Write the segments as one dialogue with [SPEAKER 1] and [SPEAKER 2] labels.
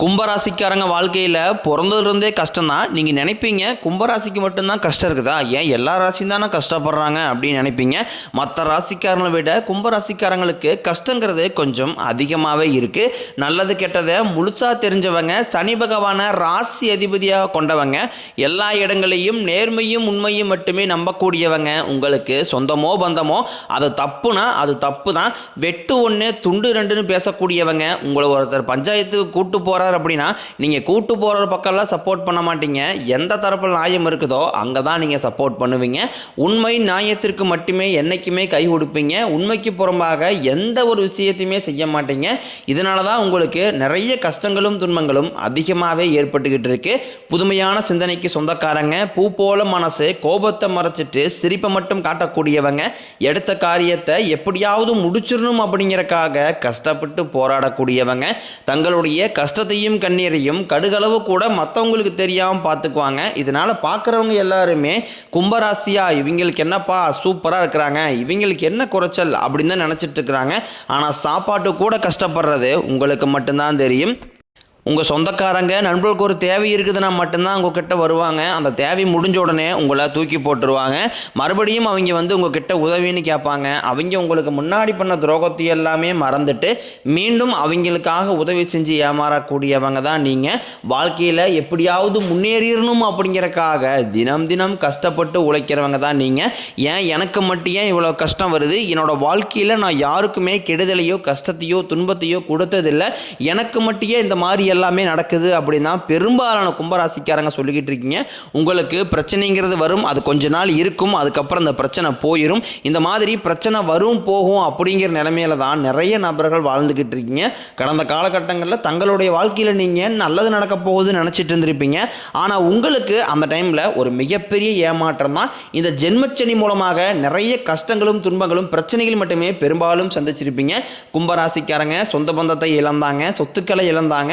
[SPEAKER 1] கும்பராசிக்காரங்க வாழ்க்கையில் பிறந்ததுலேருந்தே கஷ்டம் தான் நீங்கள் நினைப்பீங்க கும்பராசிக்கு மட்டும்தான் கஷ்டம் இருக்குதா? ஏன் எல்லா ராசியும் தானே கஷ்டப்படுறாங்க அப்படின்னு நினைப்பீங்க. மற்ற ராசிக்காரங்களை விட கும்பராசிக்காரங்களுக்கு கஷ்டங்கிறது கொஞ்சம் அதிகமாகவே இருக்குது நல்லது கெட்டதை முழுசாக தெரிஞ்சவங்க சனி பகவானை ராசி அதிபதியாக கொண்டவங்க எல்லா இடங்களையும் நேர்மையும் உண்மையும் மட்டுமே நம்பக்கூடியவங்க உங்களுக்கு சொந்தமோ பந்தமோ அது தப்புனா அது தப்பு தான் வெட்டு ஒன்று துண்டு ரெண்டுன்னு பேசக்கூடியவங்க உங்களை ஒருத்தர் பஞ்சாயத்துக்கு கூட்டு போகிறார் அப்படின்னா நீங்கள் கூட்டு போகிற பக்கம்லாம் சப்போர்ட் பண்ண மாட்டீங்க. எந்த தரப்பில் நியாயம் இருக்குதோ அங்கே தான் நீங்கள் சப்போர்ட் பண்ணுவீங்க. உண்மை நியாயத்திற்கு மட்டுமே என்றைக்குமே கை கொடுப்பீங்க உண்மைக்கு புறம்பாக எந்த ஒரு விஷயத்தையுமே செய்ய மாட்டீங்க. இதனால தான் உங்களுக்கு நிறைய கஷ்டங்களும் துன்பங்களும் அதிகமாகவே ஏற்பட்டுக்கிட்டு இருக்கு. புதுமையான சிந்தனைக்கு சொந்தக்காரங்க பூ போல மனசு கோபத்தை மறைச்சிட்டு சிரிப்பை மட்டும் காட்டக்கூடியவங்க எடுத்த காரியத்தை எப்படியாவது முடிச்சிடணும் அப்படிங்கிறக்காக கஷ்டப்பட்டு போராடக்கூடியவங்க தங்களுடைய கஷ்டத்தை கஷ்டத்தையும் கண்ணீரையும் கடுகளவு கூட மற்றவங்களுக்கு தெரியாமல் பார்த்துக்குவாங்க இதனால் பார்க்குறவங்க எல்லாருமே கும்பராசியா இவங்களுக்கு என்னப்பா சூப்பராக இருக்கிறாங்க இவங்களுக்கு என்ன குறைச்சல் அப்படின்னு தான் நினச்சிட்டு இருக்கிறாங்க. ஆனால் சாப்பாட்டு கூட கஷ்டப்படுறது உங்களுக்கு மட்டும்தான் தெரியும். உங்கள் சொந்தக்காரங்க நண்பர்களுக்கு ஒரு தேவை இருக்குதுன்னா மட்டும்தான் உங்ககிட்ட வருவாங்க. அந்த தேவை முடிஞ்ச உடனே உங்களை தூக்கி போட்டுருவாங்க. மறுபடியும் அவங்க வந்து உங்ககிட்ட உதவின்னு கேட்பாங்க. அவங்க உங்களுக்கு முன்னாடி பண்ண துரோகத்தை எல்லாமே மறந்துட்டு மீண்டும் அவங்களுக்காக உதவி செஞ்சு ஏமாறக்கூடியவங்க தான் நீங்கள் வாழ்க்கையில் எப்படியாவது முன்னேறிடணும் அப்படிங்கறக்காக தினம் தினம் கஷ்டப்பட்டு உழைக்கிறவங்க தான் நீங்கள் ஏன் எனக்கு மட்டும் ஏன் இவ்வளோ கஷ்டம் வருது? என்னோடய வாழ்க்கையில் நான் யாருக்குமே கெடுதலையோ கஷ்டத்தையோ துன்பத்தையோ கொடுத்ததில்லை. எனக்கு மட்டும் இந்த மாதிரி எல்லாமே நடக்குது அப்படின்னா பெரும்பாலான கும்பராசிக்காரங்க சொல்லிக்கிட்டு இருக்கீங்க. உங்களுக்கு பிரச்சனைங்கிறது வரும் அது கொஞ்ச நாள் இருக்கும் அதுக்கப்புறம் அந்த பிரச்சனை போயிடும் இந்த மாதிரி பிரச்சனை வரும் போகும் அப்படிங்கிற நிலைமையில தான் நிறைய நபர்கள் வாழ்ந்துக்கிட்டு இருக்கீங்க. கடந்த காலகட்டங்களில் தங்களுடைய வாழ்க்கையில் நீங்கள் நல்லது நடக்க போகுதுன்னு நினச்சிட்டு இருந்திருப்பீங்க. ஆனால் உங்களுக்கு அந்த டைமில் ஒரு மிகப்பெரிய ஏமாற்றம் தான். இந்த ஜென்மச்சனி மூலமாக நிறைய கஷ்டங்களும் துன்பங்களும் பிரச்சனைகள் மட்டுமே பெரும்பாலும் சந்திச்சிருப்பீங்க. கும்பராசிக்காரங்க சொந்த பந்தத்தை இழந்தாங்க சொத்துக்களை இழந்தாங்க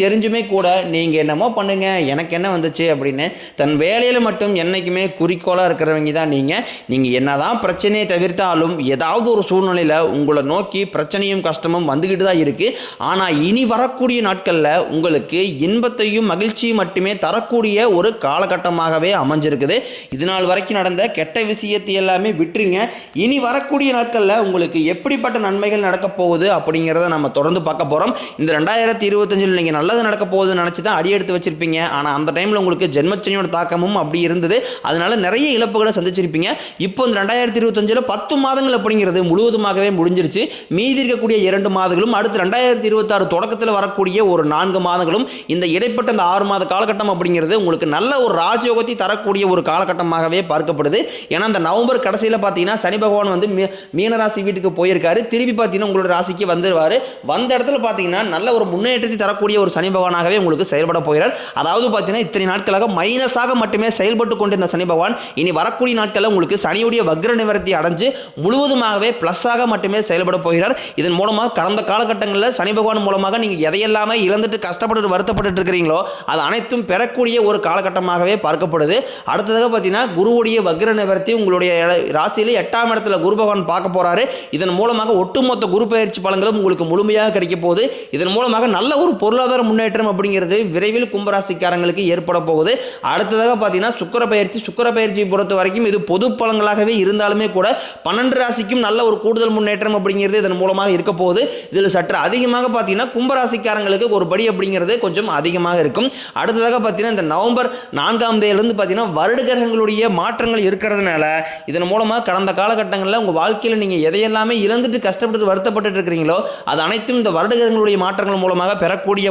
[SPEAKER 1] தெரிஞ்சுமே கூட நீங்கள் என்னமோ பண்ணுங்க எனக்கு என்ன வந்துச்சு அப்படின்னு தன் வேலையில் மட்டும் என்றைக்குமே குறிக்கோளாக இருக்கிறவங்க தான் நீங்கள் நீங்கள் என்னதான் பிரச்சனையை தவிர்த்தாலும் ஏதாவது ஒரு சூழ்நிலையில் உங்களை நோக்கி பிரச்சனையும் கஷ்டமும் வந்துக்கிட்டு தான் இருக்குது ஆனால் இனி வரக்கூடிய நாட்களில் உங்களுக்கு இன்பத்தையும் மகிழ்ச்சியும் மட்டுமே தரக்கூடிய ஒரு காலகட்டமாகவே அமைஞ்சிருக்குது. இது நாள் வரைக்கும் நடந்த கெட்ட விஷயத்தை எல்லாமே விட்டுருங்க. இனி வரக்கூடிய நாட்களில் உங்களுக்கு எப்படிப்பட்ட நன்மைகள் நடக்க போகுது அப்படிங்கிறத நம்ம தொடர்ந்து பார்க்க போகிறோம் இந்த ரெண்டாயிரத்தி இருபத்தஞ்சில் நீங்கள் நல்லது நடக்க போகுதுன்னு நினச்சி தான் அடியெடுத்து வச்சிருப்பீங்க. ஆனால் அந்த டைமில் உங்களுக்கு ஜென்மச்சனியோட தாக்கமும் அப்படி இருந்தது. அதனால நிறைய இழப்புகளை சந்திச்சிருப்பீங்க. இப்போ இந்த ரெண்டாயிரத்தி இருபத்தஞ்சில் பத்து மாதங்கள் அப்படிங்கிறது முழுவதுமாகவே முடிஞ்சிருச்சு. மீதி இருக்கக்கூடிய இரண்டு மாதங்களும் அடுத்து ரெண்டாயிரத்தி இருபத்தாறு தொடக்கத்தில் வரக்கூடிய ஒரு நான்கு மாதங்களும் இந்த இடைப்பட்ட இந்த ஆறு மாத காலகட்டம் அப்படிங்கிறது உங்களுக்கு நல்ல ஒரு ராஜயோகத்தை தரக்கூடிய ஒரு காலகட்டமாகவே பார்க்கப்படுது. ஏன்னா அந்த நவம்பர் கடைசியில் பார்த்தீங்கன்னா சனி பகவான் வந்து மீ மீனராசி வீட்டுக்கு போயிருக்காரு. திருப்பி பார்த்தீங்கன்னா உங்களோட ராசிக்கு வந்துடுவார் வந்த இடத்துல பார்த்தீங்கன்னா நல்ல ஒரு முன்னேற்றத்தை தரக்கூடிய ஒரு சனி பகவானாகவே உங்களுக்கு செயல்பட போகிறார். அதாவது பார்த்தீங்கன்னா இத்தனை நாட்களாக மைனஸாக மட்டுமே செயல்பட்டு கொண்டிருந்த சனி பகவான் இனி வரக்கூடிய நாட்களில் உங்களுக்கு சனியுடைய வக்ர நிவர்த்தி அடைஞ்சு முழுவதுமாகவே ப்ளஸ்ஸாக மட்டுமே செயல்பட போகிறார். இதன் மூலமாக கடந்த காலகட்டங்களில் சனி பகவான் மூலமாக நீங்கள் எதையெல்லாமே இழந்துட்டு கஷ்டப்பட்டு வருத்தப்பட்டு இருக்கிறீங்களோ அது அனைத்தும் பெறக்கூடிய ஒரு காலகட்டமாகவே பார்க்கப்படுது. அடுத்ததாக பார்த்தீங்கன்னா குருவுடைய வக்ர நிவர்த்தி உங்களுடைய ராசியில் எட்டாம் இடத்துல குரு பகவான் பார்க்க போகிறாரு இதன் மூலமாக ஒட்டுமொத்த குரு பயிற்சி பலன்களும் உங்களுக்கு முழுமையாக கிடைக்க போகுது. இதன் மூலமாக நல்ல ஒரு பொருளாதார முன்னேற்றம் அப்படிங்கிறது விரைவில் கும்பராசிக்காரங்களுக்கு ஏற்பட போகுது. அடுத்ததாக பார்த்தீங்கன்னா சுக்கர பயிற்சி சுக்கிர பயிற்சியை பொறுத்த வரைக்கும் இது பொது பலங்களாகவே இருந்தாலுமே கூட பன்னெண்டு ராசிக்கும் நல்ல ஒரு கூடுதல் முன்னேற்றம் அப்படிங்கிறது இதன் மூலமாக இருக்க போகுது. இதில் சற்று அதிகமாக பார்த்தீங்கன்னா கும்பராசிக்காரங்களுக்கு ஒரு படி அப்படிங்கிறது கொஞ்சம் அதிகமாக இருக்கும். அடுத்ததாக பார்த்தீங்கன்னா இந்த நவம்பர் நான்காம் தேதியிலிருந்து பார்த்தீங்கன்னா வருட கிரகங்களுடைய மாற்றங்கள் இருக்கிறதுனால இதன் மூலமாக கடந்த காலகட்டங்களில் உங்கள் வாழ்க்கையில் நீங்கள் எதையெல்லாமே இழந்துட்டு கஷ்டப்பட்டு வருத்தப்பட்டு இருக்கிறீங்களோ அது அனைத்தும் இந்த வருட கிரகங்களுடைய மாற்றங்கள் மூலமாக பெறக்கூடிய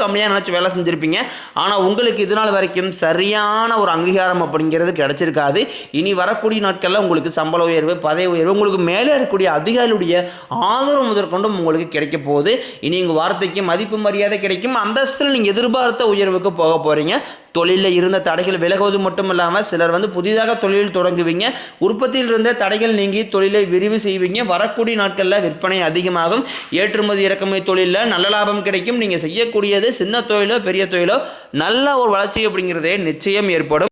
[SPEAKER 1] கம்பெனியாக நினச்சி வேலை செஞ்சுருப்பீங்க. ஆனால் உங்களுக்கு இது நாள் வரைக்கும் சரியான ஒரு அங்கீகாரம் அப்படிங்கிறது கிடச்சிருக்காது. இனி வரக்கூடிய நாட்களில் உங்களுக்கு சம்பள உயர்வு பதவி உயர்வு உங்களுக்கு மேலே இருக்கக்கூடிய அதிகாரியுடைய ஆதரவு முதற்கொண்டும் உங்களுக்கு கிடைக்க போகுது. இனி உங்கள் வார்த்தைக்கு மதிப்பு மரியாதை கிடைக்கும். அந்தஸ்தில் நீங்கள் எதிர்பார்த்த உயர்வுக்கு போக போகிறீங்க தொழிலில் இருந்த தடைகள் விலகுவது மட்டும் இல்லாமல் சிலர் வந்து புதிதாக தொழில் தொடங்குவீங்க. உற்பத்தியில் இருந்த தடைகள் நீங்கி தொழிலை விரிவு செய்வீங்க. வரக்கூடிய நாட்களில் விற்பனை அதிகமாகும். ஏற்றுமதி இறக்குமதி தொழிலில் நல்ல லாபம் கிடைக்கும். நீங்கள் செய்யக்கூடிய செய்யக்கூடியது சின்ன தொழிலோ பெரிய தொழிலோ நல்ல ஒரு வளர்ச்சி அப்படிங்கிறதே நிச்சயம் ஏற்படும்.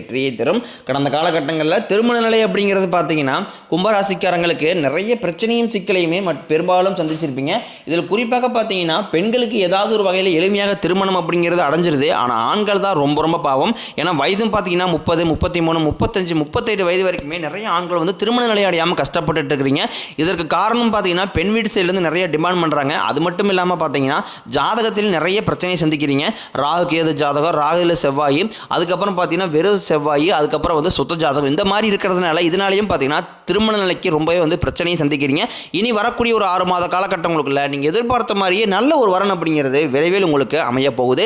[SPEAKER 1] வெற்றியை தரும். கடந்த காலகட்டங்களில் திருமண நிலை அப்படிங்கிறது பார்த்தீங்கன்னா கும்பராசிக்காரங்களுக்கு நிறைய பிரச்சனையும் சிக்கலையுமே பெரும்பாலும் சந்திச்சிருப்பீங்க. இதில் குறிப்பாக பார்த்தீங்கன்னா பெண்களுக்கு ஏதாவது ஒரு வகையில் எளிமையாக திருமணம் அப்படிங்கிறது அடைஞ்சிருது. ஆனால் ஆண்கள் தான் ரொம்ப ரொம்ப பாவம். ஏன்னா வயதும் பார்த்தீங்கன்னா முப்பது முப்பத்தி மூணு முப்பத்தஞ்சு முப்பத்தெட்டு வயது வரைக்குமே நிறைய ஆண்கள் வந்து திருமண நிலை அடையாமல் கஷ்டப்பட்டுட்டு இருக்கிறீங்க. இதற்கு காரணம் பார்த்தீங்கன்னா பெண் வீட்டு சைட்லேருந்து நிறைய டிமாண்ட் பண்ணுறாங்க அது மட்டும் இல்லாமல் பார்த்தீங்கன்னா ஜாதகத்தில் நிறைய பிரச்சனையை சந்திக்கிறீங்க. ராகு கேது ஜாதகம் ராகுல செவ்வாய். அதுக்கப்புறம் பார்த்தீங்கன்னா வெறும் செவ்வாய் அதுக்கப்புறம் வந்து சுத்த ஜாதகம். இந்த மாதிரி இருக்கிறதுனால இதனாலையும் பார்த்தீங்கன்னா திருமண நிலைக்கு ரொம்பவே வந்து பிரச்சனையை சந்திக்கிறீங்க. இனி வரக்கூடிய ஒரு ஆறு மாத காலகட்டங்களுக்குள்ள நீங்கள் எதிர்பார்த்த மாதிரியே நல்ல ஒரு வரன் அப்படிங்கிறது விரைவில் உங்களுக்கு அமைய போகுது.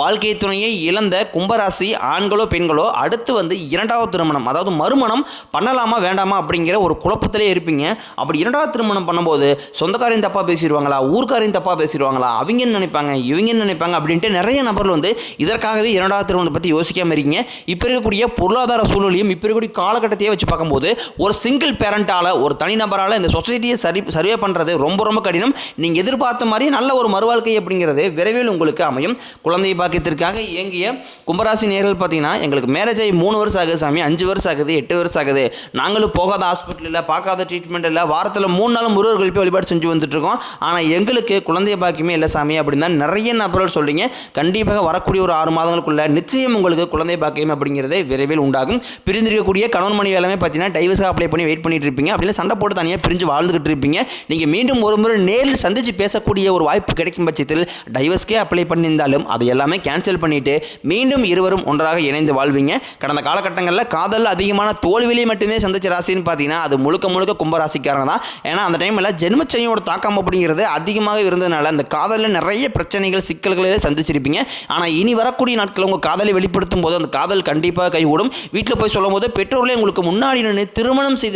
[SPEAKER 1] வாழ்க்கை துணையை இழந்த கும்பராசி ஆண்களோ பெண்களோ அடுத்து வந்து இரண்டாவது திருமணம் அதாவது மறுமணம் பண்ணலாமா வேண்டாமா அப்படிங்கிற ஒரு குழப்பத்திலே இருப்பீங்க. அப்படி இரண்டாவது திருமணம் பண்ணும்போது சொந்தக்காரையும் தப்பாக பேசிடுவாங்களா ஊர்க்காரையும் தப்பாக பேசிடுவாங்களா அவங்க என்ன நினைப்பாங்க இவங்க என்ன நினைப்பாங்க அப்படின்ட்டு நிறைய நபர்கள் வந்து இதற்காகவே இரண்டாவது திருமணத்தை பற்றி யோசிக்காம இருக்கீங்க. இப்போ இருக்கக்கூடிய பொருளாதார சூழ்நிலையும் இப்போ இருக்கக்கூடிய காலகட்டத்தையே வச்சு பார்க்கும்போது ஒரு சிங்கிள் பேரண்டால் ஒரு தனிநபரால் இந்த சொசைட்டியை சரி சர்வே பண்ணுறது ரொம்ப ரொம்ப கடினம். நீங்கள் எதிர்பார்த்த மாதிரி நல்ல ஒரு மறுவாழ்க்கை அப்படிங்கிறது விரைவில் உங்களுக்கு அமையும். குழந்தை பாக்கியத்திற்காக இயங்கிய கும்பராசி நேர்கள் பார்த்தீங்கன்னா எங்களுக்கு மேரேஜ் ஆகி மூணு வருஷம் ஆகுது சாமி அஞ்சு வருஷம் ஆகுது எட்டு வருஷம் ஆகுது. நாங்களும் போகாத ஹாஸ்பிட்டல் இல்லை பார்க்காத ட்ரீட்மெண்ட் இல்லை வாரத்தில் மூணு நாள் முருகர்கள் போய் வழிபாடு செஞ்சு வந்துட்டு இருக்கோம். ஆனால் எங்களுக்கு குழந்தை பாக்கியமே இல்லை சாமி அப்படின்னு தான் நிறைய நபர்கள் சொல்றீங்க. கண்டிப்பாக வரக்கூடிய ஒரு ஆறு மாதங்களுக்குள்ள நிச்சயம் உங்களுக்கு குழந்தை பாக்கியம் அப்படிங்கிறதே விரைவில் உண்டாகும். பிரிந்திருக்கக்கூடிய கணவன் மணி வேலைமே பார்த்தீங்கன்னா டைவர்ஸாக அப்ளை பண்ணி வெயிட் பண்ணிட்டு இருப்பீங்க அப்படின்னா சண்டை போட்டு தனியாக பிரிஞ்சு வாழ்ந்துகிட்டு இருப்பீங்க. நீங்கள் மீண்டும் ஒரு முறை நேரில் சந்திச்சு பேசக்கூடிய ஒரு வாய்ப்பு கிடைக்கும் பட்சத்தில் டைவர்ஸ்க்கே அப்ளை பண்ணியிருந்தாலும் அதை எல்லாமே கேன்சல் பண்ணிட்டு மீண்டும் இருவரும் ஒன்றாக இணைந்து வாழ்வீங்க. கடந்த காலகட்டங்களில் காதலில் அதிகமான தோல்வியிலே மட்டுமே சந்திச்ச ராசின்னு பார்த்தீங்கன்னா அது முழுக்க முழுக்க கும்பராசிக்காரங்க தான். ஏன்னா அந்த டைமில் ஜென்மச்சனியோட தாக்கம் அப்படிங்கிறது அதிகமாக இருந்ததுனால அந்த காதலில் நிறைய பிரச்சனைகள் சிக்கல்களே சந்திச்சிருப்பீங்க. ஆனால் இனி வரக்கூடிய நாட்கள் உங்கள் காதலை வெளிப்படுத்தும் போது அந்த காதல் கண்டிப்பாக கைகூடும். வீட்டில் போய் சொல்லும் போது பெற்றோர்களே உங்களுக்கு முன்னாடி நின்று திருமணம் செய்து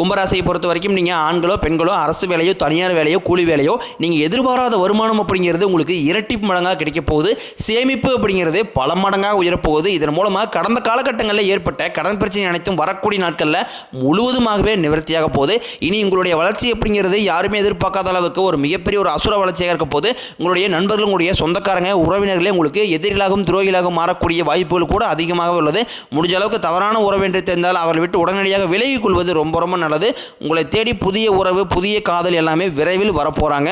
[SPEAKER 1] கும்பராசியை பொறுத்த வரைக்கும் நீங்கள் ஆண்களோ பெண்களோ அரசு வேலையோ தனியார் வேலையோ கூலி வேலையோ நீங்கள் எதிர்பாராத வருமானம் அப்படிங்கிறது உங்களுக்கு இரட்டிப்பு மடங்காக கிடைக்க போகுது. சேமிப்பு அப்படிங்கிறது பல மடங்காக உயரப்போகுது இதன் மூலமாக கடந்த காலகட்டங்களில் ஏற்பட்ட கடன் பிரச்சனை அனைத்தும் வரக்கூடிய நாட்களில் முழுவதுமாகவே நிவர்த்தியாக போகுது. இனி உங்களுடைய வளர்ச்சி அப்படிங்கிறது யாருமே எதிர்பார்க்காத அளவுக்கு ஒரு மிகப்பெரிய ஒரு அசுர வளர்ச்சியாக இருக்க போது உங்களுடைய நண்பர்கள் உங்களுடைய சொந்தக்காரங்க உறவினர்களே உங்களுக்கு எதிரிகளாகவும் துரோகிகளாகவும் மாறக்கூடிய வாய்ப்புகள் கூட அதிகமாக உள்ளது. முடிஞ்ச அளவுக்கு தவறான உறவு என்று தெரிந்தால் அவர்களை விட்டு உடனடியாக விலகிக் கொள்வது ரொம்ப ரொம்ப நல்லது. உங்களை தேடி புதிய உறவு புதிய காதல் எல்லாமே விரைவில் வரப்போகிறாங்க